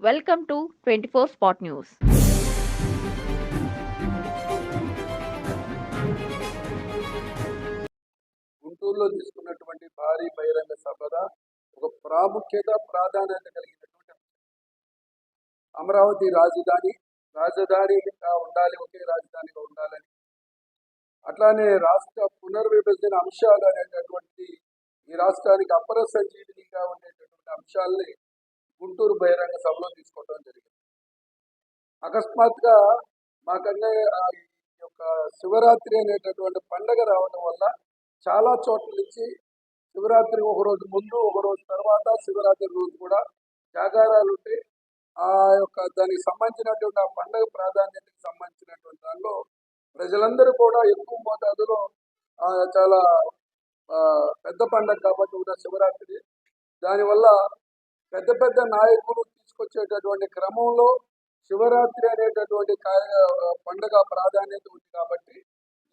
Welcome to twenty four spot news గుంటూరులో తీసుకున్నటువంటి భారీ బహిరంగ సభద ఒక ప్రాముఖ్యత ప్రాధాన్యత కలిగినటువంటి అంశం. అమరావతి రాజధాని రాజధానిగా ఉండాలి ఒకే రాజధానిగా ఉండాలని అట్లానే రాష్ట్ర పునర్విభజన అంశాలు అనేటటువంటి ఈ రాష్ట్రానికి అపర సంజీవినిగా ఉండేటటువంటి అంశాలని గుంటూరు బహిరంగ సభలో తీసుకోవడం జరిగింది. అకస్మాత్గా మాకన్నా ఈ యొక్క శివరాత్రి అనేటటువంటి పండగ రావడం వల్ల చాలా చోట్ల నుంచి శివరాత్రి ఒక రోజు ముందు ఒక రోజు తర్వాత శివరాత్రి రోజు కూడా జాగారాలు ఉంటే ఆ యొక్క దానికి సంబంధించినటువంటి ఆ పండగ ప్రాధాన్యతకి సంబంధించినటువంటి దానిలో ప్రజలందరూ కూడా ఎక్కువ మోతాదులో చాలా పెద్ద పండగ కాబట్టి ఉన్న శివరాత్రి. దానివల్ల పెద్ద పెద్ద నాయకులు తీసుకొచ్చేటటువంటి క్రమంలో శివరాత్రి అనేటటువంటి కార్య- ప్రాధాన్యత ఉంది కాబట్టి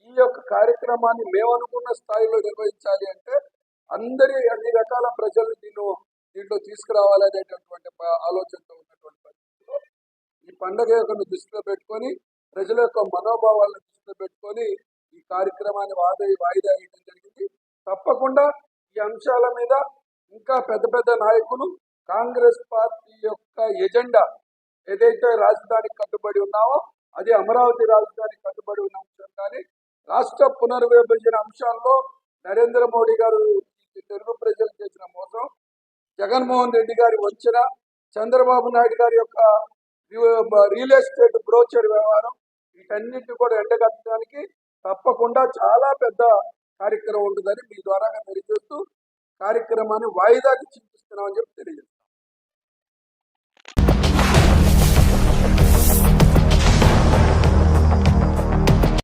ఈ యొక్క కార్యక్రమాన్ని మేము అనుకున్న స్థాయిలో నిర్వహించాలి అంటే అందరి అన్ని రకాల ప్రజలు దీన్ని దీంట్లో తీసుకురావాలనేటటువంటి ఆలోచనతో ఉన్నటువంటి పరిస్థితిలో ఈ పండుగ యొక్క దృష్టిలో పెట్టుకొని ప్రజల యొక్క మనోభావాలను దృష్టిలో పెట్టుకొని ఈ కార్యక్రమాన్ని వాయిదా వాయిదా వేయడం జరిగింది. తప్పకుండా ఈ అంశాల మీద ఇంకా పెద్ద పెద్ద నాయకులు కాంగ్రెస్ పార్టీ యొక్క ఎజెండా ఏదైతే రాజధానికి కట్టుబడి ఉన్నామో అది అమరావతి రాజధానికి కట్టుబడి ఉన్న అంశం. కానీ రాష్ట్ర పునర్విభజన అంశాల్లో నరేంద్ర మోడీ గారు తెలుగు ప్రజలు చేసిన మోసం జగన్మోహన్ రెడ్డి గారి వంచన చంద్రబాబు నాయుడు గారి యొక్క రియల్ ఎస్టేట్ బ్రోచర్ వ్యవహారం వీటన్నిటిని కూడా ఎండగట్టడానికి తప్పకుండా చాలా పెద్ద కార్యక్రమం ఉంటుందని మీ ద్వారా తెలియజేస్తూ కార్యక్రమాన్ని వాయిదాకి చింతిస్తున్నామని చెప్పి తెలియజేస్తున్నాం.